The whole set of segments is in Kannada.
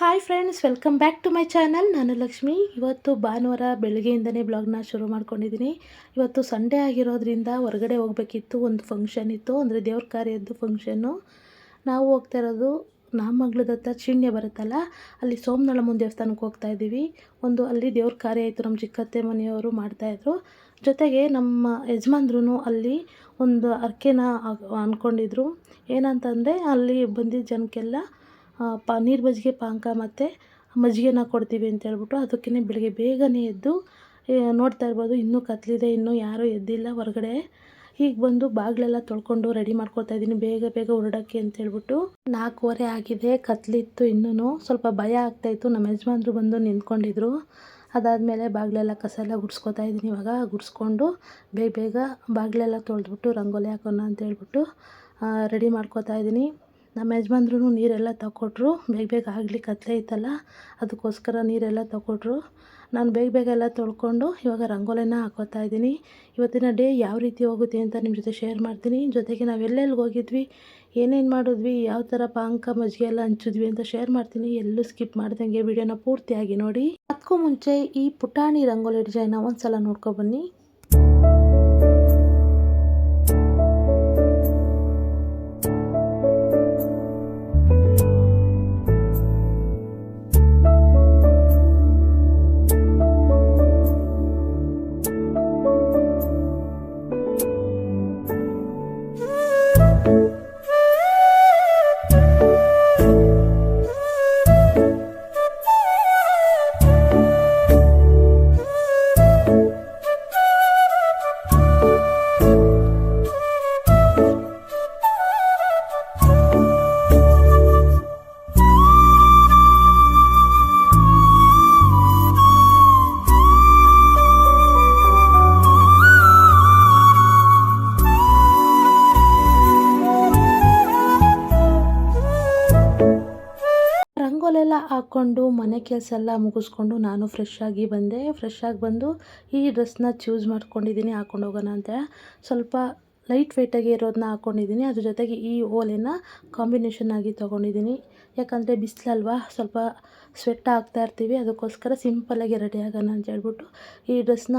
Hi friends welcome back to my channel ನಾನು ಲಕ್ಷ್ಮಿ. ಇವತ್ತು ಭಾನುವಾರ ಬೆಳಗ್ಗೆಯಿಂದನೇ ಬ್ಲಾಗ್ನ ಶುರು ಮಾಡ್ಕೊಂಡಿದ್ದೀನಿ. ಇವತ್ತು ಸಂಡೇ ಆಗಿರೋದ್ರಿಂದ ಹೊರಗಡೆ ಹೋಗಬೇಕಿತ್ತು, ಒಂದು ಫಂಕ್ಷನ್ ಇತ್ತು. ಅಂದರೆ ದೇವ್ರ ಕಾರ್ಯದ್ದು ಫಂಕ್ಷನ್ನು ನಾವು ಹೋಗ್ತಾ ಇರೋದು ನಾಮಗ್ಲದ ಹತ್ರ ಚಿಣ್ಯ ಬರುತ್ತಲ್ಲ, ಅಲ್ಲಿ ಸೋಮನಳಮ್ಮನ ದೇವಸ್ಥಾನಕ್ಕೆ ಹೋಗ್ತಾ ಇದ್ದೀವಿ. ಒಂದು ಅಲ್ಲಿ ದೇವ್ರ ಕಾರ್ಯ ಇತ್ತು ನಮ್ಮ ಚಿಕ್ಕತ್ತೆ ಮನೆಯವರು ಮಾಡ್ತಾಯಿದ್ರು ಜೊತೆಗೆ ನಮ್ಮ ಯಜಮಾನ್ರು ಅಲ್ಲಿ ಒಂದು ಅರ್ಕೆನ ಅಂದ್ಕೊಂಡಿದ್ರು ಏನಂತಂದರೆ ಅಲ್ಲಿ ಬಂದಿದ್ದ ಜನಕ್ಕೆಲ್ಲ ಪ, ನೀರು ಮಜ್ಜಿಗೆ ಪಾಕ ಮತ್ತು ಮಜ್ಜಿಗೆನ ಕೊಡ್ತೀವಿ ಅಂತ ಹೇಳ್ಬಿಟ್ಟು ಅದಕ್ಕೇ ಬೆಳಗ್ಗೆ ಬೇಗನೆ ಎದ್ದು ನೋಡ್ತಾ ಇರ್ಬೋದು. ಇನ್ನೂ ಕತ್ಲಿದೆ, ಇನ್ನೂ ಯಾರೂ ಎದ್ದಿಲ್ಲ ಹೊರಗಡೆ. ಈಗ ಬಂದು ಬಾಗಿಲೆಲ್ಲ ತೊಳ್ಕೊಂಡು ರೆಡಿ ಮಾಡ್ಕೊತಾ ಇದ್ದೀನಿ. ಬೇಗ ಬೇಗ ಹೊರಡೋಕ್ಕೆ ಅಂತ ಹೇಳ್ಬಿಟ್ಟು. ನಾಲ್ಕೂವರೆ ಆಗಿದೆ, ಕತ್ಲಿತ್ತು ಇನ್ನೂ ಸ್ವಲ್ಪ ಭಯ ಆಗ್ತಾಯಿತ್ತು ನಮ್ಮ ಯಜಮಾನ್ರು ಬಂದು ನಿಂತ್ಕೊಂಡಿದ್ರು. ಅದಾದಮೇಲೆ ಬಾಗಿಲೆಲ್ಲ ಕಸ ಎಲ್ಲ ಗುಡಿಸ್ಕೊತಾ ಇದ್ದೀನಿ ಇವಾಗ. ಗುಡಿಸ್ಕೊಂಡು ಬೇಗ ಬೇಗ ಬಾಗಿಲೆಲ್ಲ ತೊಳೆದ್ಬಿಟ್ಟು, ರಂಗೋಲಿ ಹಾಕೋಣ ಅಂತ ಹೇಳ್ಬಿಟ್ಟು ರೆಡಿ ಮಾಡ್ಕೊತಾ ಇದ್ದೀನಿ. ನಮ್ಮ ಯಜಮಾನ್ರು ನೀರೆಲ್ಲ ತಗೊಟ್ರು ಬೇಗ ಬೇಗ ಆಗಲಿ ಕತ್ತಲೆ ಇತ್ತಲ್ಲ ಅದಕ್ಕೋಸ್ಕರ ನೀರೆಲ್ಲ ತಗೊಟ್ರು ನಾನು ಬೇಗ ಬೇಗ ಎಲ್ಲ ತೊಳ್ಕೊಂಡು ಇವಾಗ ರಂಗೋಲಿನ ಹಾಕೋತಾ ಇದ್ದೀನಿ. ಇವತ್ತಿನ ಡೇ ಯಾವ ರೀತಿ ಹೋಗುತ್ತೆ ಅಂತ ನಿಮ್ಮ ಜೊತೆ ಶೇರ್ ಮಾಡ್ತೀನಿ. ಜೊತೆಗೆ ನಾವು ಎಲ್ಲೆಲ್ಲಿ ಹೋಗಿದ್ವಿ, ಏನೇನು ಮಾಡಿದ್ವಿ, ಯಾವ ಥರ ಪಾಂಕ, ಮಜ್ಜಿಗೆ ಎಲ್ಲ ಹಂಚಿದ್ವಿ ಅಂತ ಶೇರ್ ಮಾಡ್ತೀನಿ. ಎಲ್ಲೂ ಸ್ಕಿಪ್ ಮಾಡ್ದಂಗೆ ವಿಡಿಯೋನ ಪೂರ್ತಿಯಾಗಿ ನೋಡಿ. ಅದಕ್ಕೂ ಮುಂಚೆ ಈ ಪುಟಾಣಿ ರಂಗೋಲಿ ಡಿಸೈನ್ನ ಒಂದು ಸಲ ನೋಡ್ಕೊಬನ್ನಿ ಹಾಕ್ಕೊಂಡು ಮನೆ ಕೆಲಸ ಎಲ್ಲ ಮುಗಿಸ್ಕೊಂಡು ನಾನು ಫ್ರೆಶ್ ಆಗಿ ಬಂದೆ. ಫ್ರೆಶ್ ಆಗಿ ಬಂದು ಈ ಡ್ರೆಸ್ನ ಚೂಸ್ ಮಾಡ್ಕೊಂಡಿದ್ದೀನಿ, ಹಾಕ್ಕೊಂಡು ಹೋಗೋಣ ಅಂತ. ಸ್ವಲ್ಪ ಲೈಟ್ ವೆಯ್ಟಾಗಿ ಇರೋದನ್ನ ಹಾಕ್ಕೊಂಡಿದ್ದೀನಿ. ಅದ್ರ ಜೊತೆಗೆ ಈ ಓಲೆನ ಕಾಂಬಿನೇಷನ್ ಆಗಿ ತೊಗೊಂಡಿದ್ದೀನಿ. ಯಾಕಂದರೆ ಬಿಸಿಲಲ್ವಾ, ಸ್ವಲ್ಪ ಸ್ವೆಟ್ ಆಗ್ತಾ ಇರ್ತೀವಿ. ಅದಕ್ಕೋಸ್ಕರ ಸಿಂಪಲ್ಲಾಗಿ ರೆಡಿ ಆಗೋಣ ಅಂತ ಹೇಳ್ಬಿಟ್ಟು ಈ ಡ್ರೆಸ್ನ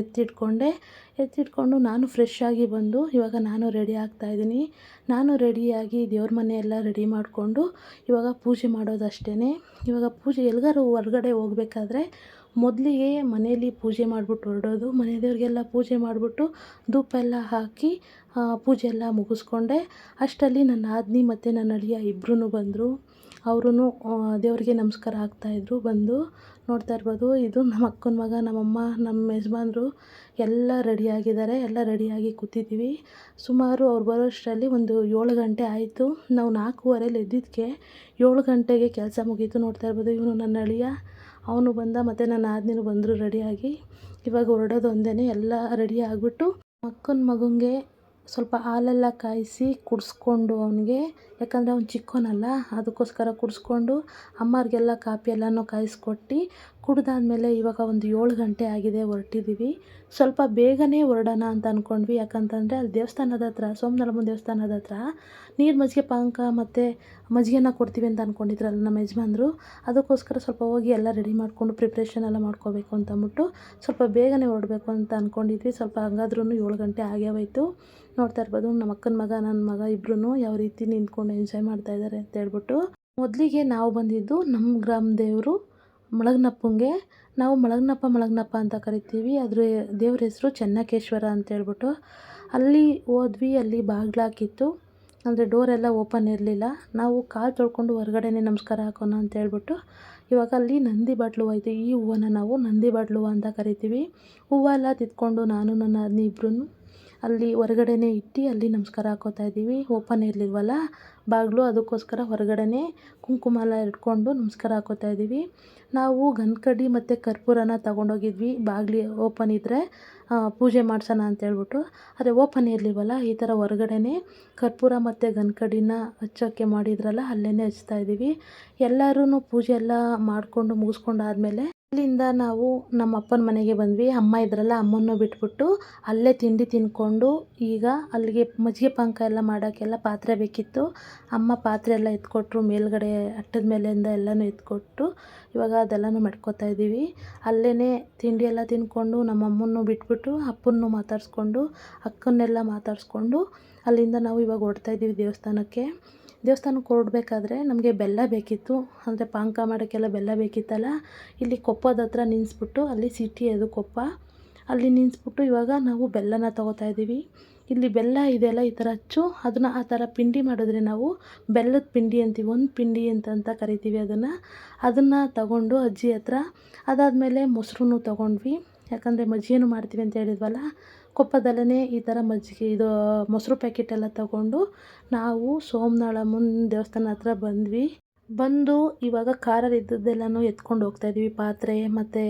ಎತ್ತಿಟ್ಕೊಂಡೆ. ಎತ್ತಿಟ್ಕೊಂಡು ನಾನು ಫ್ರೆಶ್ ಆಗಿ ಬಂದು ಇವಾಗ ನಾನು ರೆಡಿ ಆಗ್ತಾ ಇದ್ದೀನಿ. ನಾನು ರೆಡಿಯಾಗಿ ದೇವ್ರ ಮನೆಯೆಲ್ಲ ರೆಡಿ ಮಾಡಿಕೊಂಡು ಇವಾಗ ಪೂಜೆ ಮಾಡೋದಷ್ಟೇ ಇವಾಗ ಪೂಜೆ ಎಲ್ಗಾರು ಹೊರ್ಗಡೆ ಹೋಗಬೇಕಾದ್ರೆ ಮೊದಲಿಗೆ ಮನೆಯಲ್ಲಿ ಪೂಜೆ ಮಾಡಿಬಿಟ್ಟು ಹೊರಡೋದು ಮನೆ ದೇವರಿಗೆಲ್ಲ ಪೂಜೆ ಮಾಡಿಬಿಟ್ಟು ಧೂಪ ಎಲ್ಲ ಹಾಕಿ ಪೂಜೆ ಎಲ್ಲ ಮುಗಿಸ್ಕೊಂಡೆ. ಅಷ್ಟರಲ್ಲಿ ನನ್ನ ಆದ್ನಿ ಮತ್ತು ನನ್ನ ಅಳಿಯ ಇಬ್ಬರೂ ಬಂದರು. ಅವ್ರೂ ದೇವರಿಗೆ ನಮಸ್ಕಾರ ಹಾಕ್ತಾಯಿದ್ರು ಬಂದು ನೋಡ್ತಾ ಇರ್ಬೋದು. ಇದು ನಮ್ಮ ಅಕ್ಕನ ಮಗ, ನಮ್ಮಮ್ಮ, ನಮ್ಮ ಯಜಮಾನ್ರು ಎಲ್ಲ ರೆಡಿಯಾಗಿದ್ದಾರೆ ಎಲ್ಲ ರೆಡಿಯಾಗಿ ಕೂತಿದ್ದೀವಿ. ಸುಮಾರು ಅವ್ರು ಬರೋಷ್ಟರಲ್ಲಿ ಒಂದು ಏಳು ಗಂಟೆ ಆಯಿತು. ನಾವು ನಾಲ್ಕೂವರೆಲಿ ಎದ್ದಿದ್ದಕ್ಕೆ ಏಳು ಗಂಟೆಗೆ ಕೆಲಸ ಮುಗೀತು ನೋಡ್ತಾ ಇರ್ಬೋದು. ಇವನು ನನ್ನ ಅಳಿಯ. ಅವನು ಬಂದ ಮತ್ತು ನನ್ನ ಆದ್ನಿನೂ ಬಂದರು ರೆಡಿಯಾಗಿ ಇವಾಗ ಹೊರಡೋದು ಒಂದೇ ಎಲ್ಲ ರೆಡಿ ಆಗಿಬಿಟ್ಟು ಅಕ್ಕನ ಮಗನಿಗೆ ಸ್ವಲ್ಪ ಹಾಲೆಲ್ಲ ಕಾಯಿಸಿ ಕುಡಿಸ್ಕೊಂಡು ಅವನಿಗೆ. ಯಾಕಂದರೆ ಅವ್ನು ಚಿಕ್ಕವನಲ್ಲ ಅದಕ್ಕೋಸ್ಕರ ಕುಡಿಸ್ಕೊಂಡು ಅಮ್ಮವ್ರಿಗೆಲ್ಲ ಕಾಪಿ ಎಲ್ಲನೂ ಕಾಯಿಸ್ಕೊಟ್ಟು ಕುಡ್ದಾದ್ಮೇಲೆ ಇವಾಗ ಒಂದು ಏಳು ಗಂಟೆ ಆಗಿದೆ ಹೊರಟಿದ್ದೀವಿ. ಸ್ವಲ್ಪ ಬೇಗನೆ ಹೊರಡೋಣ ಅಂತ ಅಂದ್ಕೊಂಡ್ವಿ ಯಾಕಂತಂದರೆ ಅಲ್ಲಿ ದೇವಸ್ಥಾನದ ಹತ್ರ ಸೋಮನಲ್ಲಮ್ಮ ದೇವಸ್ಥಾನದ ಹತ್ರ ನೀರು ಮಜ್ಜಿಗೆ ಪಾಕ ಮತ್ತು ಮಜ್ಜಿಗೆನ ಕೊಡ್ತೀವಿ ಅಂತ ಅಂದ್ಕೊಂಡಿದ್ರಲ್ಲ ನಮ್ಮ ಯಜಮಾನ್ರು. ಅದಕ್ಕೋಸ್ಕರ ಸ್ವಲ್ಪ ಹೋಗಿ ಎಲ್ಲ ರೆಡಿ ಮಾಡಿಕೊಂಡು ಪ್ರಿಪ್ರೇಷನ್ ಎಲ್ಲ ಮಾಡ್ಕೋಬೇಕು ಅಂತ ಅಂದ್ಬಿಟ್ಟು ಸ್ವಲ್ಪ ಬೇಗನೆ ಹೊರಡಬೇಕು ಅಂತ ಅಂದ್ಕೊಂಡಿದ್ವಿ ಸ್ವಲ್ಪ ಹಂಗಾದ್ರೂ ಏಳು ಗಂಟೆ ಆಗೇ ಹೋಯ್ತು. ನೋಡ್ತಾ ಇರ್ಬೋದು, ನಮ್ಮ ಅಕ್ಕನ ಮಗ ನನ್ನ ಮಗ ಇಬ್ಬರೂ ಯಾವ ರೀತಿ ನಿಂತ್ಕೊಂಡು ಎಂಜಾಯ್ ಮಾಡ್ತಾಯಿದ್ದಾರೆ ಅಂತ ಹೇಳ್ಬಿಟ್ಟು ಮೊದಲಿಗೆ ನಾವು ಬಂದಿದ್ದು ನಮ್ಮ ಗ್ರಾಮ ದೇವರು ಮಳಗ್ನಪ್ಪಂಗೆ ನಾವು ಮಳಗ್ನಪ್ಪ ಮಳಗ್ನಪ್ಪ ಅಂತ ಕರಿತೀವಿ. ಅದ್ರ ದೇವ್ರ ಹೆಸರು ಚೆನ್ನಕೇಶ್ವರ ಅಂತ ಹೇಳ್ಬಿಟ್ಟು ಅಲ್ಲಿ ಹೋದ್ವಿ, ಅಲ್ಲಿ ಬಾಗಿಲಾಕಿತ್ತು ಅಂದರೆ ಡೋರೆಲ್ಲ ಓಪನ್ ಇರಲಿಲ್ಲ. ನಾವು ಕಾಲು ತೊಳ್ಕೊಂಡು ಹೊರಗಡೆನೆ ನಮಸ್ಕಾರ ಹಾಕೋಣ ಅಂತ ಹೇಳ್ಬಿಟ್ಟು ಇವಾಗ ಅಲ್ಲಿ ನಂದಿ ಬಾಟ್ಲು ಹೋಯ್ತು ಈ ಹೂವನ್ನ ನಾವು ನಂದಿ ಬಾಟ್ಲು ಅಂತ ಕರಿತೀವಿ. ಹೂವೆಲ್ಲ ತಿದ್ಕೊಂಡು ನಾನು, ನನ್ನ ಇಬ್ಬರೂ ಅಲ್ಲಿ ಹೊರಗಡೆನೇ ಇಟ್ಟು ಅಲ್ಲಿ ನಮಸ್ಕಾರ ಹಾಕೋತಾ ಇದ್ದೀವಿ. ಓಪನ್ ಇರಲಿಲ್ವಲ್ಲ? ಬಾಗಿಲು ಅದಕ್ಕೋಸ್ಕರ ಹೊರಗಡೆನೇ ಕುಂಕುಮ ಎಲ್ಲ ಇಟ್ಕೊಂಡು ನಮಸ್ಕಾರ ಹಾಕೋತಾ ಇದ್ದೀವಿ. ನಾವು ಗಂಧಕಡ್ಡಿ ಮತ್ತು ಕರ್ಪೂರನ ತಗೊಂಡೋಗಿದ್ವಿ. ಬಾಗಿಲು ಓಪನ್ ಇದ್ದರೆ ಪೂಜೆ ಮಾಡ್ಸೋಣ ಅಂತೇಳ್ಬಿಟ್ಟು ಆದರೆ ಓಪನ್ ಇರಲಿಲ್ವಲ್ಲ? ಈ ಥರ ಹೊರಗಡೆನೇ ಕರ್ಪೂರ ಮತ್ತು ಗಂಧಕಡ್ಡಿನ ಹಚ್ಚೋಕ್ಕೆ ಮಾಡಿದ್ರಲ್ಲ ಅಲ್ಲೇ ಹಚ್ತಾ ಇದ್ದೀವಿ. ಎಲ್ಲರೂ ಪೂಜೆ ಎಲ್ಲ ಮಾಡಿಕೊಂಡು ಮುಗಿಸ್ಕೊಂಡಾದ್ಮೇಲೆ ಅಲ್ಲಿಂದ ನಾವು ನಮ್ಮ ಅಪ್ಪನ ಮನೆಗೆ ಬಂದ್ವಿ. ಅಮ್ಮ ಇದ್ರಲ್ಲ, ಅಮ್ಮನ್ನು ಬಿಟ್ಬಿಟ್ಟು ಅಲ್ಲೇ ತಿಂಡಿ ತಿಂದ್ಕೊಂಡು ಈಗ ಅಲ್ಲಿಗೆ ಮಜ್ಜಿಗೆ ಪಂಕ ಎಲ್ಲ ಮಾಡೋಕ್ಕೆಲ್ಲ ಪಾತ್ರೆ ಬೇಕಿತ್ತು. ಅಮ್ಮ ಪಾತ್ರೆ ಎಲ್ಲ ಎತ್ಕೊಟ್ರು, ಮೇಲ್ಗಡೆ ಅಟ್ಟದ ಮೇಲಿಂದ ಎಲ್ಲನೂ ಎತ್ಕೊಟ್ಟು ಇವಾಗ ಅದೆಲ್ಲನೂ ಮಾಡ್ಕೋತಾ ಇದ್ದೀವಿ. ಅಲ್ಲೇ ತಿಂಡಿ ಎಲ್ಲ ತಿಂದ್ಕೊಂಡು ನಮ್ಮ ಅಮ್ಮನ್ನು ಬಿಟ್ಬಿಟ್ಟು ಅಪ್ಪನ್ನು ಮಾತಾಡಿಸ್ಕೊಂಡು, ಅಕ್ಕನ್ನೆಲ್ಲ ಮಾತಾಡಿಸ್ಕೊಂಡು ಅಲ್ಲಿಂದ ನಾವು ಇವಾಗ ಹೊರಡ್ತಾ ಇದ್ದೀವಿ ದೇವಸ್ಥಾನಕ್ಕೆ. ದೇವಸ್ಥಾನಕ್ಕೆ ಹೊರಡ್ಬೇಕಾದ್ರೆ ನಮಗೆ ಬೆಲ್ಲ ಬೇಕಿತ್ತು. ಅಂದರೆ ಪಾಂಕ ಮಾಡೋಕ್ಕೆಲ್ಲ ಬೆಲ್ಲ ಬೇಕಿತ್ತಲ್ಲ. ಇಲ್ಲಿ ಕೊಪ್ಪದ ಹತ್ರ ನಿಲ್ಲಿಸ್ಬಿಟ್ಟು ಅಲ್ಲಿ ಸಿಟಿ ಅದು ಕೊಪ್ಪ. ಅಲ್ಲಿ ನಿಲ್ಲಿಸ್ಬಿಟ್ಟು ಇವಾಗ ನಾವು ಬೆಲ್ಲನ ತೊಗೋತಾ ಇದ್ದೀವಿ. ಇಲ್ಲಿ ಬೆಲ್ಲ ಇದೆಯಲ್ಲ ಈ ಥರ ಹಚ್ಚು ಅದನ್ನು ಆ ಥರ ಪಿಂಡಿ ಮಾಡಿದ್ರೆ ನಾವು ಬೆಲ್ಲದ ಪಿಂಡಿ ಅಂತೀವಿ. ಒಂದು ಪಿಂಡಿ ಅಂತಂತ ಕರಿತೀವಿ ಅದನ್ನು. ಅದನ್ನು ತಗೊಂಡು ಅಜ್ಜಿ ಹತ್ರ. ಅದಾದಮೇಲೆ ಮೊಸರು ತೊಗೊಂಡ್ವಿ. ಯಾಕಂದರೆ ಮಜ್ಜಿಗೆನೂ ಮಾಡ್ತೀವಿ ಅಂತ ಹೇಳಿದ್ವಲ್ಲ. ಕೊಪ್ಪದಲ್ಲೇ ಈ ಥರ ಮಜ್ಜಿಗೆ, ಇದು ಮೊಸರು ಪ್ಯಾಕೆಟ್ ಎಲ್ಲ ತಗೊಂಡು ನಾವು ಸೋಮನಾಳಮ್ಮನ ದೇವಸ್ಥಾನ ಹತ್ರ ಬಂದ್ವಿ. ಬಂದು ಇವಾಗ ಕಾರಲ್ಲಿ ಇದ್ದದ್ದೆಲ್ಲನೂ ಎತ್ಕೊಂಡು ಹೋಗ್ತಾಯಿದ್ವಿ ಪಾತ್ರೆ ಮತ್ತು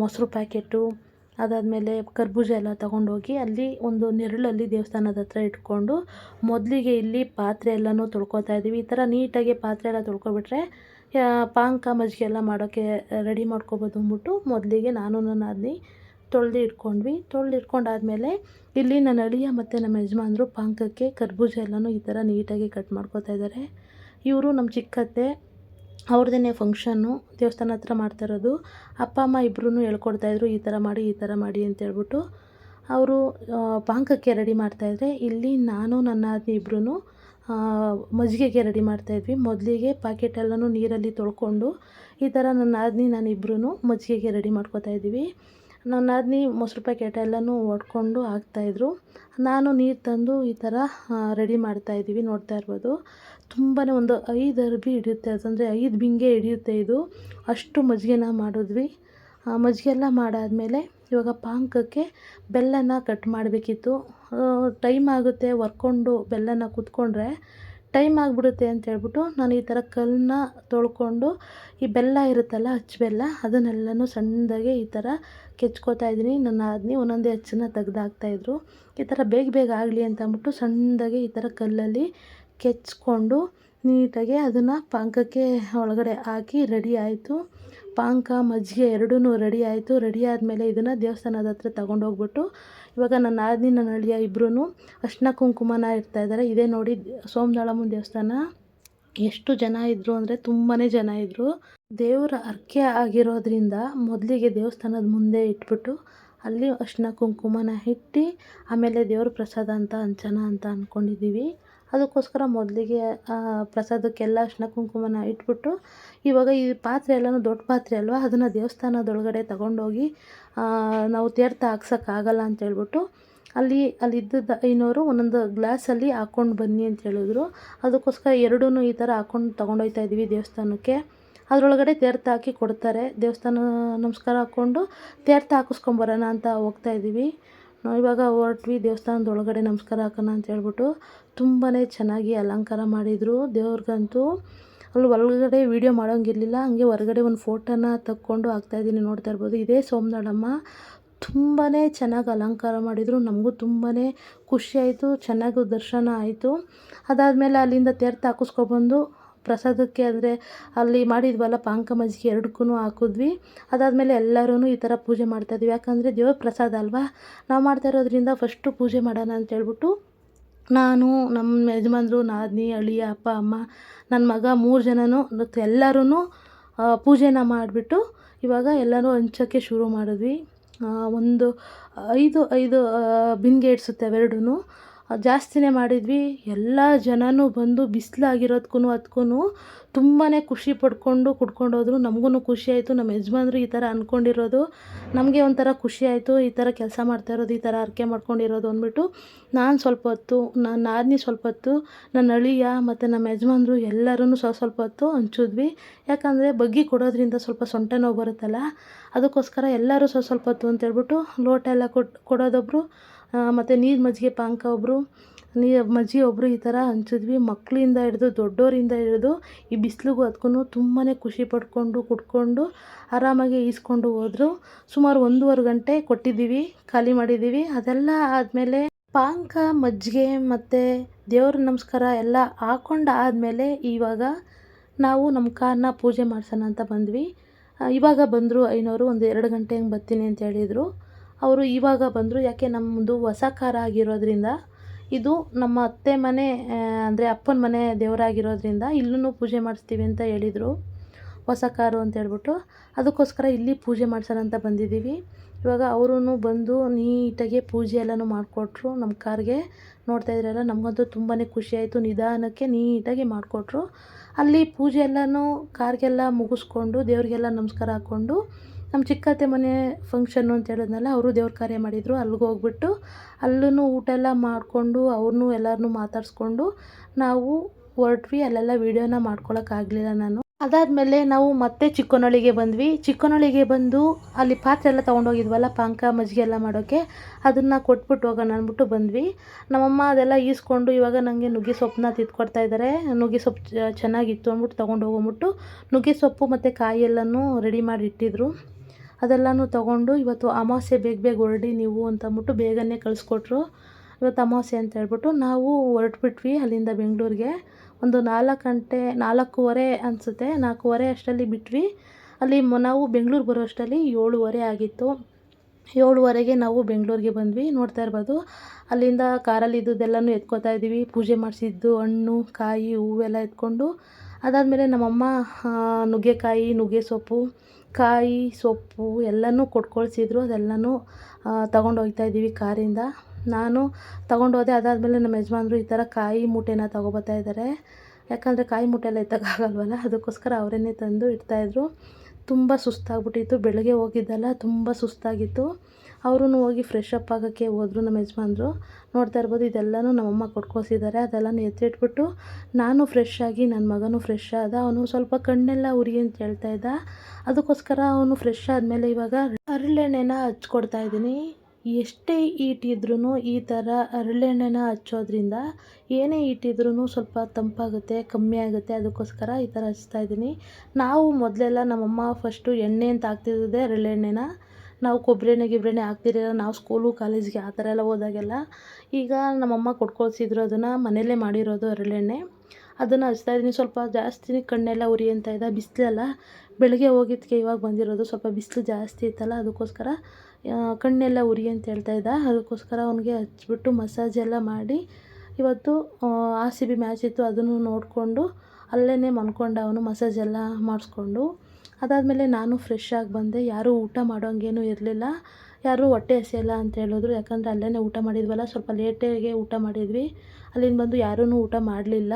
ಮೊಸರು ಪ್ಯಾಕೆಟು ಅದಾದಮೇಲೆ ಕರ್ಬೂಜ ಎಲ್ಲ ತೊಗೊಂಡೋಗಿ ಅಲ್ಲಿ ಒಂದು ನೆರಳಲ್ಲಿ ದೇವಸ್ಥಾನದ ಹತ್ರ ಇಟ್ಕೊಂಡು ಮೊದಲಿಗೆ ಇಲ್ಲಿ ಪಾತ್ರೆ ಎಲ್ಲನೂ ತೊಳ್ಕೊತಾ ಇದ್ದೀವಿ ಈ ಥರ ನೀಟಾಗಿ ಪಾತ್ರೆ ಎಲ್ಲ ತೊಳ್ಕೊಬಿಟ್ರೆ ಪಾಂಕ ಮಜ್ಜಿಗೆ ಎಲ್ಲ ಮಾಡೋಕ್ಕೆ ರೆಡಿ ಮಾಡ್ಕೊಬೋದು ಅಂದ್ಬಿಟ್ಟು ಮೊದಲಿಗೆ ನಾನು ನನ್ನ ಅದ್ನಿ ತೊಳೆದು ಇಟ್ಕೊಂಡ್ವಿ. ತೊಳೆದು ಇಟ್ಕೊಂಡಾದ್ಮೇಲೆ ಇಲ್ಲಿ ನನ್ನ ಅಳಿಯ ಮತ್ತು ನಮ್ಮ ಯಜಮಾನರು ಪಾಂಕಕ್ಕೆ ಕರ್ಬೂಜ ಎಲ್ಲನೂ ಈ ಥರ ನೀಟಾಗಿ ಕಟ್ ಮಾಡ್ಕೋತಾ ಇದ್ದಾರೆ. ಇವರು ನಮ್ಮ ಚಿಕ್ಕತ್ತೆ, ಅವ್ರದ್ದೇ ಫಂಕ್ಷನ್ನು ದೇವಸ್ಥಾನ ಹತ್ರ ಮಾಡ್ತಾ ಇರೋದು. ಅಪ್ಪ, ಅಮ್ಮ ಇಬ್ಬರೂ ಹೇಳ್ಕೊಡ್ತಾಯಿದ್ರು ಈ ಥರ ಮಾಡಿ, ಈ ಥರ ಮಾಡಿ ಅಂತ ಹೇಳ್ಬಿಟ್ಟು. ಅವರು ಪಾಂಕಕ್ಕೆ ರೆಡಿ ಮಾಡ್ತಾಯಿದ್ರೆ ಇಲ್ಲಿ ನಾನು, ನನ್ನ ಅತ್ತೆ ಇಬ್ಬರೂ ಮಜ್ಜಿಗೆಗೆ ರೆಡಿ ಮಾಡ್ತಾಯಿದ್ವಿ ಮೊದಲಿಗೆ ಪ್ಯಾಕೆಟ್ ಎಲ್ಲನೂ ನೀರಲ್ಲಿ ತೊಳ್ಕೊಂಡು ಈ ಥರ ನನ್ನ ಆದ್ನಿ ನಾನು ಇಬ್ಬರೂ ಮಜ್ಜಿಗೆಗೆ ರೆಡಿ ಮಾಡ್ಕೊತಾ ನನ್ನ ನಾದಿನಿ ಮೊಸರು ಪ್ಯಾಕೆಟ್ ಎಲ್ಲನೂ ಒಡ್ಕೊಂಡು ಹಾಕ್ತಾಯಿದ್ರು ನಾನು ನೀರು ತಂದು ಈ ಥರ ರೆಡಿ ಮಾಡ್ತಾಯಿದ್ದೀವಿ ನೋಡ್ತಾ ಇರ್ಬೋದು. ತುಂಬಾ ಒಂದು ಐದು ಅರ್ಬಿ ಹಿಡಿಯುತ್ತೆ, ಅದಂದರೆ ಐದು ಬಿಂಗೆ ಹಿಡಿಯುತ್ತೆ ಇದು. ಅಷ್ಟು ಮಜ್ಜಿಗೆನ ಮಾಡಿದ್ವಿ. ಮಜ್ಜಿಗೆ ಎಲ್ಲ ಮಾಡಾದಮೇಲೆ ಇವಾಗ ಪಾಂಕಕ್ಕೆ ಬೆಲ್ಲನ ಕಟ್ ಮಾಡಬೇಕಿತ್ತು. ಟೈಮ್ ಆಗುತ್ತೆ ಒರ್ಕೊಂಡು ಬೆಲ್ಲನ ಕುತ್ಕೊಂಡ್ರೆ. ಟೈಮ್ ಆಗಿಬಿಡುತ್ತೆ ಅಂತ ಹೇಳ್ಬಿಟ್ಟು ನಾನು ಈ ಥರ ಕಲ್ಲನ್ನ ತೊಳ್ಕೊಂಡು ಈ ಬೆಲ್ಲ ಇರುತ್ತಲ್ಲ ಅಚ್ಚು ಬೆಲ್ಲ, ಅದನ್ನೆಲ್ಲನೂ ಸಣ್ಣದಾಗೆ ಈ ಥರ ಕೆಚ್ಕೋತಾ ಇದ್ದೀನಿ. ನನ್ನ ಆದ್ನಿ ಒಂದೊಂದೇ ಅಚ್ಚನ್ನು ತೆಗ್ದು ಹಾಕ್ತಾಯಿದ್ರು ಈ ಥರ ಬೇಗ ಬೇಗ ಆಗಲಿ ಅಂತ ಅಂದ್ಬಿಟ್ಟು ಸಣ್ಣದಾಗೆ ಈ ಥರ ಕಲ್ಲಲ್ಲಿ ಕೆಚ್ಕೊಂಡು ನೀಟಾಗಿ ಅದನ್ನು ಪಾಕಕ್ಕೆ ಒಳಗಡೆ ಹಾಕಿ ರೆಡಿ ಆಯಿತು. ಪಾನಕ ಮಜ್ಜಿಗೆ ಎರಡೂ ರೆಡಿ ಆಯಿತು. ರೆಡಿ ಆದಮೇಲೆ ಇದನ್ನು ದೇವಸ್ಥಾನದ ಹತ್ರ ತಗೊಂಡೋಗ್ಬಿಟ್ಟು ಇವಾಗ ನನ್ನ ನಾದಿನಿ ನನ್ನ ಅಳಿಯ ಇಬ್ಬರೂ ಅರ್ಶಿನ ಕುಂಕುಮನ ಇಡ್ತಾಯಿದ್ದಾರೆ ಇದೇ ನೋಡಿ ಸೋಮದಾಳಮ್ಮನ ದೇವಸ್ಥಾನ. ಎಷ್ಟು ಜನ ಇದ್ದರು ಅಂದರೆ ತುಂಬಾ ಜನ ಇದ್ದರು ದೇವರ ಅರ್ಕೆ ಆಗಿರೋದ್ರಿಂದ ಮೊದಲಿಗೆ ದೇವಸ್ಥಾನದ ಮುಂದೆ ಇಟ್ಬಿಟ್ಟು ಅಲ್ಲಿ ಅರ್ಶಿನ ಕುಂಕುಮನ ಇಟ್ಟು ಆಮೇಲೆ ದೇವ್ರ ಪ್ರಸಾದ ಅಂತ ಅಂಚನ ಅಂತ ಅಂದ್ಕೊಂಡಿದ್ದೀವಿ ಅದಕ್ಕೋಸ್ಕರ ಮೊದಲಿಗೆ ಪ್ರಸಾದಕ್ಕೆಲ್ಲ ಅರ್ಶಿನ ಕುಂಕುಮನ ಇಟ್ಬಿಟ್ಟು, ಇವಾಗ ಈ ಪಾತ್ರೆ ಎಲ್ಲನೂ ದೊಡ್ಡ ಪಾತ್ರೆ ಅಲ್ವಾ? ಅದನ್ನು ದೇವಸ್ಥಾನದೊಳಗಡೆ ತಗೊಂಡೋಗಿ ನಾವು ತೀರ್ಥ ಹಾಕ್ಸೋಕ್ಕಾಗಲ್ಲ ಅಂತ ಹೇಳ್ಬಿಟ್ಟು, ಅಲ್ಲಿ ಅಲ್ಲಿ ಇದ್ದದ್ದು ಐನೋರು ಒಂದೊಂದು ಗ್ಲಾಸಲ್ಲಿ ಹಾಕ್ಕೊಂಡು ಬನ್ನಿ ಅಂತ ಹೇಳಿದ್ರು. ಅದಕ್ಕೋಸ್ಕರ ಎರಡೂ ಈ ಥರ ಹಾಕ್ಕೊಂಡು ತೊಗೊಂಡೋಗ್ತಾ ಇದ್ದೀವಿ ದೇವಸ್ಥಾನಕ್ಕೆ. ಅದರೊಳಗಡೆ ತೀರ್ಥ ಹಾಕಿ ಕೊಡ್ತಾರೆ. ದೇವಸ್ಥಾನ ನಮಸ್ಕಾರ ಹಾಕ್ಕೊಂಡು ತೀರ್ಥ ಹಾಕಿಸ್ಕೊಂಬರೋಣ ಅಂತ ಹೋಗ್ತಾ ಇದ್ದೀವಿ. ಇವಾಗ ಹೊರಟ್ವಿ ದೇವಸ್ಥಾನದ ಒಳಗಡೆ ನಮಸ್ಕಾರ ಹಾಕೋಣ ಅಂತ ಹೇಳ್ಬಿಟ್ಟು ತುಂಬಾ ಚೆನ್ನಾಗಿ ಅಲಂಕಾರ ಮಾಡಿದರು. ದೇವ್ರಿಗಂತೂ ಅಲ್ಲಿ ಒಳಗಡೆ ವೀಡಿಯೋ ಮಾಡೋಂಗಿರಲಿಲ್ಲ, ಹಂಗೆ ಹೊರಗಡೆ ಒಂದು ಫೋಟೋನ ತಕ್ಕೊಂಡು ಹಾಕ್ತಾಯಿದ್ದೀನಿ ನೋಡ್ತಾ ಇರ್ಬೋದು. ಇದೇ ಸೋಮ್ನಾಡಮ್ಮ ತುಂಬಾ ಚೆನ್ನಾಗಿ ಅಲಂಕಾರ ಮಾಡಿದರು. ನಮಗೂ ತುಂಬಾ ಖುಷಿಯಾಯಿತು ಚೆನ್ನಾಗೂ ದರ್ಶನ ಆಯಿತು. ಅದಾದಮೇಲೆ ಅಲ್ಲಿಂದ ತೀರ್ಥ ಹಾಕಿಸ್ಕೊಬಂದು ಪ್ರಸಾದಕ್ಕೆ ಅಂದರೆ ಅಲ್ಲಿ ಮಾಡಿದ್ವಲ್ಲ ಪಾಂಕ ಮಜ್ಜಿಗೆ ಎರಡಕ್ಕೂ ಹಾಕಿದ್ವಿ. ಅದಾದಮೇಲೆ ಎಲ್ಲರೂ ಈ ಥರ ಪೂಜೆ ಮಾಡ್ತಾಯಿದ್ವಿ ಯಾಕಂದರೆ ದೇವ್ರ ಪ್ರಸಾದ ಅಲ್ವಾ? ನಾವು ಮಾಡ್ತಾ ಇರೋದ್ರಿಂದ ಫಸ್ಟು ಪೂಜೆ ಮಾಡೋಣ ಅಂತ ಹೇಳ್ಬಿಟ್ಟು ನಾನು ನಮ್ಮ ಯಜಮಾನ್ರು, ನಾದಿನಿ, ಅಳಿಯ, ಅಪ್ಪ, ಅಮ್ಮ ನನ್ನ ಮಗ ಮೂರು ಜನನೂ ಎಲ್ಲರೂ ಪೂಜೆನ ಮಾಡಿಬಿಟ್ಟು ಇವಾಗ ಎಲ್ಲರೂ ಹಂಚೋಕ್ಕೆ ಶುರು ಮಾಡಿದ್ವಿ. ಒಂದು ಐದು ಐದು ಬಿಂದಿಗೆ ಇಡ್ಸುತ್ತೆ ಅವೆರಡೂ ಜಾಸ್ತಿನೇ ಮಾಡಿದ್ವಿ. ಎಲ್ಲ ಜನನೂ ಬಂದು ಬಿಸಿಲಾಗಿರೋದ್ಕೂ ಅದಕ್ಕೂ ತುಂಬಾ ಖುಷಿ ಪಡ್ಕೊಂಡು ಕುಡ್ಕೊಂಡು ಹೋದ್ರು. ನಮಗೂ ಖುಷಿ ಆಯಿತು. ನಮ್ಮ ಯಜಮಾನ್ರು ಈ ಥರ ಅಂದ್ಕೊಂಡಿರೋದು ನಮಗೆ ಒಂಥರ ಖುಷಿ ಆಯಿತು. ಈ ಥರ ಕೆಲಸ ಮಾಡ್ತಾ ಇರೋದು, ಈ ಥರ ಅರ್ಕೆ ಮಾಡ್ಕೊಂಡಿರೋದು ಅಂದ್ಬಿಟ್ಟು ನಾನು ಸ್ವಲ್ಪ ಹೊತ್ತು ನಾನು ನಾದಿನಿ ಸ್ವಲ್ಪ ಹೊತ್ತು ನನ್ನ ಅಳಿಯ ಮತ್ತು ನಮ್ಮ ಯಜಮಾನರು ಎಲ್ಲರೂ ಸ್ವಲ್ಪ ಸ್ವಲ್ಪ ಹೊತ್ತು ಹಂಚಿದ್ವಿ. ಯಾಕಂದರೆ ಬಗ್ಗಿ ಕೊಡೋದ್ರಿಂದ ಸ್ವಲ್ಪ ಸೊಂಟ ನೋವು ಬರುತ್ತಲ್ಲ, ಅದಕ್ಕೋಸ್ಕರ ಎಲ್ಲರೂ ಸ್ವಲ್ಪ ಸ್ವಲ್ಪ ಹೊತ್ತು ಅಂತೇಳ್ಬಿಟ್ಟು ಲೋಟ ಎಲ್ಲ ಕೊಟ್ಟು ಕೊಡೋದೊಬ್ಬರು ಮತ್ತು ನೀರು ಮಜ್ಜಿಗೆ ಪಾಕ ಒಬ್ಬರು ನೀರು ಮಜ್ಜಿಗೆ ಒಬ್ಬರು ಈ ಥರ ಹಂಚಿದ್ವಿ. ಮಕ್ಕಳಿಂದ ಹಿಡ್ದು ದೊಡ್ಡೋರಿಂದ ಹಿಡಿದು ಈ ಬಿಸಿಲಿಗೂ ಅದಕ್ಕೂ ತುಂಬಾ ಖುಷಿ ಪಡ್ಕೊಂಡು ಕುಡ್ಕೊಂಡು ಆರಾಮಾಗಿ ಈಸ್ಕೊಂಡು ಹೋದ್ರು. ಸುಮಾರು ಒಂದೂವರೆ ಗಂಟೆ ಕೊಟ್ಟಿದ್ದೀವಿ, ಖಾಲಿ ಮಾಡಿದ್ದೀವಿ. ಅದೆಲ್ಲ ಆದಮೇಲೆ ಪಾಂಕ, ಮಜ್ಜಿಗೆ ಮತ್ತು ದೇವ್ರ ನಮಸ್ಕಾರ ಎಲ್ಲ ಹಾಕ್ಕೊಂಡು ಆದಮೇಲೆ ಇವಾಗ ನಾವು ನಮ್ಮ ಕಾರನ್ನ ಪೂಜೆ ಮಾಡ್ಸೋಣ ಅಂತ ಬಂದ್ವಿ. ಇವಾಗ ಬಂದರು ಐನೋರು, ಒಂದು ಎರಡು ಗಂಟೆ ಹಂಗೆ ಬರ್ತೀನಿ ಅಂತ ಹೇಳಿದರು. ಅವರು ಇವಾಗ ಬಂದರು. ಯಾಕೆ? ನಮ್ಮದು ಹೊಸ ಕಾರ್ ಆಗಿರೋದ್ರಿಂದ. ಇದು ನಮ್ಮ ಅತ್ತೆ ಮನೆ ಅಂದರೆ ಅಪ್ಪನ ಮನೆ ದೇವರಾಗಿರೋದ್ರಿಂದ ಇಲ್ಲೂ ಪೂಜೆ ಮಾಡಿಸ್ತೀವಿ ಅಂತ ಹೇಳಿದರು. ಹೊಸ ಕಾರು ಅಂತ ಹೇಳ್ಬಿಟ್ಟು. ಅದಕ್ಕೋಸ್ಕರ ಇಲ್ಲಿ ಪೂಜೆ ಮಾಡ್ಸೋಣ ಅಂತ ಬಂದಿದ್ದೀವಿ. ಇವಾಗ ಅವರೂ ಬಂದು ನೀಟಾಗಿ ಪೂಜೆ ಎಲ್ಲನೂ ಮಾಡಿಕೊಟ್ರು ನಮ್ಮ ಕಾರ್ಗೆ. ನೋಡ್ತಾ ಇದ್ರಲ್ಲ, ನಮಗಂತೂ ತುಂಬಾ ಖುಷಿಯಾಯಿತು ನಿಧಾನಕ್ಕೆ ನೀಟಾಗಿ ಮಾಡಿಕೊಟ್ರು. ಅಲ್ಲಿ ಪೂಜೆ ಎಲ್ಲನೂ ಕಾರ್ಗೆಲ್ಲ ಮುಗಿಸ್ಕೊಂಡು, ದೇವ್ರಿಗೆಲ್ಲ ನಮಸ್ಕಾರ ಹಾಕ್ಕೊಂಡು ನಮ್ಮ ಚಿಕ್ಕತ್ತೆ ಮನೆ ಫಂಕ್ಷನ್ನು ಅಂತ ಹೇಳಿದ್ನಲ್ಲ, ಅವರು ದೇವ್ರ ಕಾರ್ಯ ಮಾಡಿದರು. ಅಲ್ಲಿಗೆ ಹೋಗ್ಬಿಟ್ಟು ಅಲ್ಲೂ ಊಟ ಎಲ್ಲ ಮಾಡಿಕೊಂಡು ಅವ್ರನ್ನೂ ಎಲ್ಲರನ್ನೂ ಮಾತಾಡಿಸ್ಕೊಂಡು ನಾವು ಹೊರಟ್ವಿ. ಅಲ್ಲೆಲ್ಲ ವೀಡಿಯೋನ ಮಾಡ್ಕೊಳಕ್ಕಾಗಲಿಲ್ಲ ನಾನು. ಅದಾದಮೇಲೆ ನಾವು ಮತ್ತೆ ಚಿಕ್ಕನೊಳಿಗೆ ಬಂದ್ವಿ. ಚಿಕ್ಕನೊಳಿಗೆ ಬಂದು ಅಲ್ಲಿ ಪಾತ್ರೆ ಎಲ್ಲ ತೊಗೊಂಡೋಗಿದ್ವಲ್ಲ, ಪಾಂಕ, ಮಜ್ಜಿಗೆ ಎಲ್ಲ ಮಾಡೋಕ್ಕೆ ಅದನ್ನು ಕೊಟ್ಬಿಟ್ಟು ಹೋಗೋಣ ಅಂದ್ಬಿಟ್ಟು ಬಂದ್ವಿ. ನಮ್ಮಮ್ಮ ಅದೆಲ್ಲ ಈಸ್ಕೊಂಡು ಇವಾಗ ನನಗೆ ನುಗ್ಗೆ ಸೊಪ್ಪನ್ನ ತಿದ್ಕೊಡ್ತಾ ಇದ್ದಾರೆ ನುಗ್ಗೆ ಸೊಪ್ಪು ಚೆನ್ನಾಗಿತ್ತು ಅಂದ್ಬಿಟ್ಟು ತೊಗೊಂಡು ಹೋಗ್ಬಿಟ್ಟು ನುಗ್ಗೆ ಸೊಪ್ಪು ಮತ್ತು ಕಾಯಿ ಎಲ್ಲನೂ ರೆಡಿ ಮಾಡಿ ಇಟ್ಟಿದ್ರು. ಅದೆಲ್ಲನೂ ತೊಗೊಂಡು ಇವತ್ತು ಅಮಾವಾಸ್ಯೆ ಬೇಗ ಬೇಗ ಹೊರಡಿ ನೀವು ಅಂತಂದ್ಬಿಟ್ಟು ಬೇಗನೆ ಕಳಿಸ್ಕೊಟ್ರು. ಇವತ್ತು ಅಮಾವಾಸ್ಯೆ ಅಂತ ಹೇಳ್ಬಿಟ್ಟು ನಾವು ಹೊರಟ್ಬಿಟ್ವಿ ಅಲ್ಲಿಂದ ಬೆಂಗಳೂರಿಗೆ. ಒಂದು ನಾಲ್ಕು ಗಂಟೆ, ನಾಲ್ಕೂವರೆ ಅನಿಸುತ್ತೆ. ನಾಲ್ಕೂವರೆ ಅಷ್ಟರಲ್ಲಿ ಬಿಟ್ವಿ. ಅಲ್ಲಿ ನಾವು ಬೆಂಗಳೂರು ಬರೋ ಅಷ್ಟರಲ್ಲಿ ಏಳುವರೆ ಆಗಿತ್ತು. ಏಳುವರೆಗೆ ನಾವು ಬೆಂಗಳೂರಿಗೆ ಬಂದ್ವಿ. ನೋಡ್ತಾ ಇರ್ಬೋದು. ಅಲ್ಲಿಂದ ಕಾರಲ್ಲಿ ಇದ್ದುದೆಲ್ಲನೂ ಎತ್ಕೋತಾ ಇದ್ದೀವಿ. ಪೂಜೆ ಮಾಡಿಸಿದ್ದು ಹಣ್ಣು, ಕಾಯಿ, ಹೂವೆಲ್ಲ ಎತ್ಕೊಂಡು ಅದಾದಮೇಲೆ ನಮ್ಮಮ್ಮ ನುಗ್ಗೆಕಾಯಿ, ನುಗ್ಗೆ ಸೊಪ್ಪು, ಕಾಯಿ ಸೊಪ್ಪು ಎಲ್ಲನೂ ಕೊಟ್ಕೊಳ್ಸಿದ್ರು. ಅದೆಲ್ಲನೂ ತಗೊಂಡು ಹೋಗ್ತಾ ಇದ್ದೀವಿ ಕಾರಿಂದ. ನಾನು ತಗೊಂಡೋದೆ ಅದಾದಮೇಲೆ ನಮ್ಮ ಯಜಮಾನರು ಈ ಥರ ಕಾಯಿ ಮೂಟೆನ ತಗೊಬತ್ತಾ ಇದ್ದಾರೆ. ಯಾಕಂದರೆ ಕಾಯಿ ಮೂಟೆ ಎಲ್ಲ ಎತ್ತಕ್ಕಾಗಲ್ವಲ್ಲ? ಅದಕ್ಕೋಸ್ಕರ ಅವರೇ ತಂದು ಇಡ್ತಾಯಿದ್ರು ತುಂಬ ಸುಸ್ತಾಗ್ಬಿಟ್ಟಿತ್ತು. ಬೆಳಗ್ಗೆ ಹೋಗಿದ್ದಲ್ಲ, ತುಂಬ ಸುಸ್ತಾಗಿತ್ತು. ಅವರೂ ಹೋಗಿ ಫ್ರೆಶ್ ಅಪ್ ಆಗೋಕ್ಕೆ ಹೋದ್ರು, ನಮ್ಮ ಯಜಮಾನ್ರು. ನೋಡ್ತಾ ಇರ್ಬೋದು, ಇದೆಲ್ಲನೂ ನಮ್ಮಮ್ಮ ಕೊಟ್ಕೋಸಿದ್ದಾರೆ ಅದೆಲ್ಲನೂ ಎತ್ತಿಟ್ಬಿಟ್ಟು ನಾನು ಫ್ರೆಶ್ ಆಗಿ ನನ್ನ ಮಗನೂ ಫ್ರೆಶ್ ಆದ. ಅವನು ಸ್ವಲ್ಪ ಕಣ್ಣೆಲ್ಲ ಉರಿ ಅಂತ ಹೇಳ್ತಾ ಇದ್ದ. ಅದಕ್ಕೋಸ್ಕರ ಅವನು ಫ್ರೆಶ್ ಆದಮೇಲೆ ಇವಾಗ ಹರಳೆಣ್ಣೆನ ಹಚ್ಕೊಡ್ತಾ ಇದ್ದೀನಿ. ಎಷ್ಟೇ ಈಟ್ ಇದ್ರೂ ಈ ಥರ ಹರಳೆಣ್ಣೆನ ಹಚ್ಚೋದ್ರಿಂದ ಏನೇ ಇಟ್ಟಿದ್ರೂ ಸ್ವಲ್ಪ ತಂಪಾಗುತ್ತೆ, ಕಮ್ಮಿ ಆಗುತ್ತೆ. ಅದಕ್ಕೋಸ್ಕರ ಈ ಥರ ಹಚ್ತಾ ಇದ್ದೀನಿ. ನಾವು ಮೊದಲೆಲ್ಲ ನಮ್ಮಮ್ಮ ಫಸ್ಟು ಎಣ್ಣೆ ಅಂತ ಹಾಕ್ತಿದ್ದೆ ಹರಳೆಣ್ಣೆನ ನಾವು ಕೊಬ್ಬರಿ ಎಣ್ಣೆ ಗಿಬ್ರೆಣ್ಣೆ ಹಾಕ್ತಿರಲಿಲ್ಲ ನಾವು ಸ್ಕೂಲು ಕಾಲೇಜಿಗೆ ಆ ಥರ ಎಲ್ಲ ಹೋದಾಗೆಲ್ಲ ಈಗ ನಮ್ಮಮ್ಮ ಕೊಟ್ಕೊಳ್ಸಿದ್ರು ಅದನ್ನು ಮನೆಯಲ್ಲೇ ಮಾಡಿರೋದು ಹರಳೆಣ್ಣೆ. ಅದನ್ನು ಹಚ್ತಾ ಇದ್ದೀನಿ. ಸ್ವಲ್ಪ ಜಾಸ್ತಿ ಕಣ್ಣೆಲ್ಲ ಉರಿ ಅಂತ ಇದೆ ಬಿಸಿಲಲ್ಲ ಬೆಳಗ್ಗೆ ಹೋಗಿದ್ದಕ್ಕೆ ಇವಾಗ ಬಂದಿರೋದು. ಸ್ವಲ್ಪ ಬಿಸಿಲು ಜಾಸ್ತಿ ಇತ್ತಲ್ಲ, ಅದಕ್ಕೋಸ್ಕರ ಕಣ್ಣೆಲ್ಲ ಉರಿ ಅಂತ ಹೇಳ್ತಾ ಇದ್ದ. ಅದಕ್ಕೋಸ್ಕರ ಅವನಿಗೆ ಹಚ್ಬಿಟ್ಟು ಮಸಾಜ್ ಎಲ್ಲ ಮಾಡಿ, ಇವತ್ತು ಆರ್ ಸಿ ಬಿ ಮ್ಯಾಚ್ ಇತ್ತು. ಅದನ್ನು ನೋಡಿಕೊಂಡು ಅಲ್ಲೇ ಮನ್ಕೊಂಡ ಅವನು ಮಸಾಜ್ ಎಲ್ಲ ಮಾಡಿಸ್ಕೊಂಡು. ಅದಾದಮೇಲೆ ನಾನು ಫ್ರೆಶ್ ಆಗಿ ಬಂದೆ. ಯಾರೂ ಊಟ ಮಾಡೋಂಗೇನು ಇರಲಿಲ್ಲ. ಯಾರೂ ಹೊಟ್ಟೆ ಹಸಿಯಲ್ಲ ಅಂತ ಹೇಳಿದ್ರು. ಯಾಕಂದರೆ ಅಲ್ಲೇ ಊಟ ಮಾಡಿದ್ವಲ್ಲ, ಸ್ವಲ್ಪ ಲೇಟಾಗೆ ಊಟ ಮಾಡಿದ್ವಿ. ಅಲ್ಲಿಂದ ಬಂದು ಯಾರೂ ಊಟ ಮಾಡಲಿಲ್ಲ.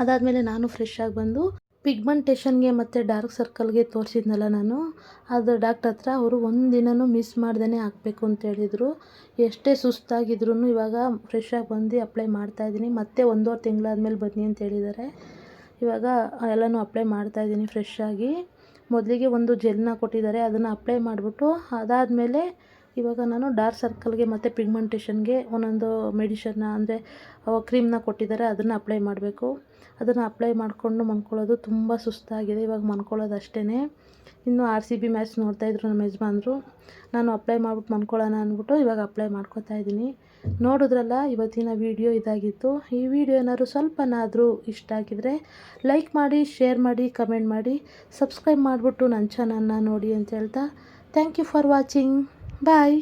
ಅದಾದಮೇಲೆ ನಾನು ಫ್ರೆಶ್ ಆಗಿ ಬಂದು ಪಿಗ್ಮೆಂಟೇಷನ್ಗೆ ಮತ್ತು ಡಾರ್ಕ್ ಸರ್ಕಲ್ಗೆ ತೋರಿಸಿದ್ನಲ್ಲ ನಾನು. ಅದು ಡಾಕ್ಟ್ರ್ ಹತ್ರ ಅವರು ಒಂದು ದಿನವೂ ಮಿಸ್ ಮಾಡ್ದೇ ಹಾಕಬೇಕು ಅಂತ ಹೇಳಿದರು. ಎಷ್ಟೇ ಸುಸ್ತಾಗಿದ್ರೂ ಇವಾಗ ಆಗಿ ಬಂದು ಅಪ್ಲೈ ಮಾಡ್ತಾಯಿದ್ದೀನಿ ಮತ್ತೆ ಒಂದೂವರೆ ತಿಂಗಳಾದ್ಮೇಲೆ ಬನ್ನಿ ಅಂತ ಹೇಳಿದ್ದಾರೆ. ಇವಾಗ ಎಲ್ಲನೂ ಅಪ್ಲೈ ಮಾಡ್ತಾಯಿದ್ದೀನಿ ಫ್ರೆಶ್ಶಾಗಿ ಮೊದಲಿಗೆ ಒಂದು ಜೆಲ್ನ ಕೊಟ್ಟಿದ್ದಾರೆ, ಅದನ್ನು ಅಪ್ಲೈ ಮಾಡಿಬಿಟ್ಟು ಅದಾದಮೇಲೆ ಇವಾಗ ನಾನು ಡಾರ್ಕ್ ಸರ್ಕಲ್ಗೆ ಮತ್ತು ಪಿಗ್ಮೆಂಟೇಷನ್ಗೆ ಒಂದೊಂದು ಮೆಡಿಷನ್ನ ಅಂದರೆ ಕ್ರೀಮ್ನ ಕೊಟ್ಟಿದ್ದಾರೆ, ಅದನ್ನು ಅಪ್ಲೈ ಮಾಡಬೇಕು. ಅದನ್ನು ಅಪ್ಲೈ ಮಾಡಿಕೊಂಡು ಮಲ್ಕೊಳ್ಳೋದು ತುಂಬ ಸುಸ್ತಾಗಿದೆ, ಇವಾಗ ಮಲ್ಕೊಳ್ಳೋದು ಅಷ್ಟೇ ಇನ್ನು ಆರ್ ಸಿ ಬಿ ಮ್ಯಾಚ್ ನೋಡ್ತಾಯಿದ್ರು ನಮ್ಮ ಯಜಮಾನ್ರು. ನಾನು ಅಪ್ಲೈ ಮಾಡ್ಬಿಟ್ಟು ಮಲ್ಕೊಳ್ಳೋಣ ಅಂದ್ಬಿಟ್ಟು ಇವಾಗ ಅಪ್ಲೈ ಮಾಡ್ಕೊತಾ ಇದ್ದೀನಿ. ನೋಡಿದ್ರಲ್ಲ, ಇವತ್ತಿನ ವಿಡಿಯೋ ಇದಾಗಿತ್ತು. ಈ ವಿಡಿಯೋ ಏನಾದ್ರು ಸ್ವಲ್ಪನಾದರೂ ಇಷ್ಟ ಆಗಿದರೆ ಲೈಕ್ ಮಾಡಿ, ಶೇರ್ ಮಾಡಿ, ಕಮೆಂಟ್ ಮಾಡಿ. ಸಬ್ಸ್ಕ್ರೈಬ್ ಮಾಡಿಬಿಟ್ಟು ನನ್ನ ಚಾನಲ್ನ ನೋಡಿ ಅಂತ ಹೇಳ್ತಾ, thank you for watching. Bye.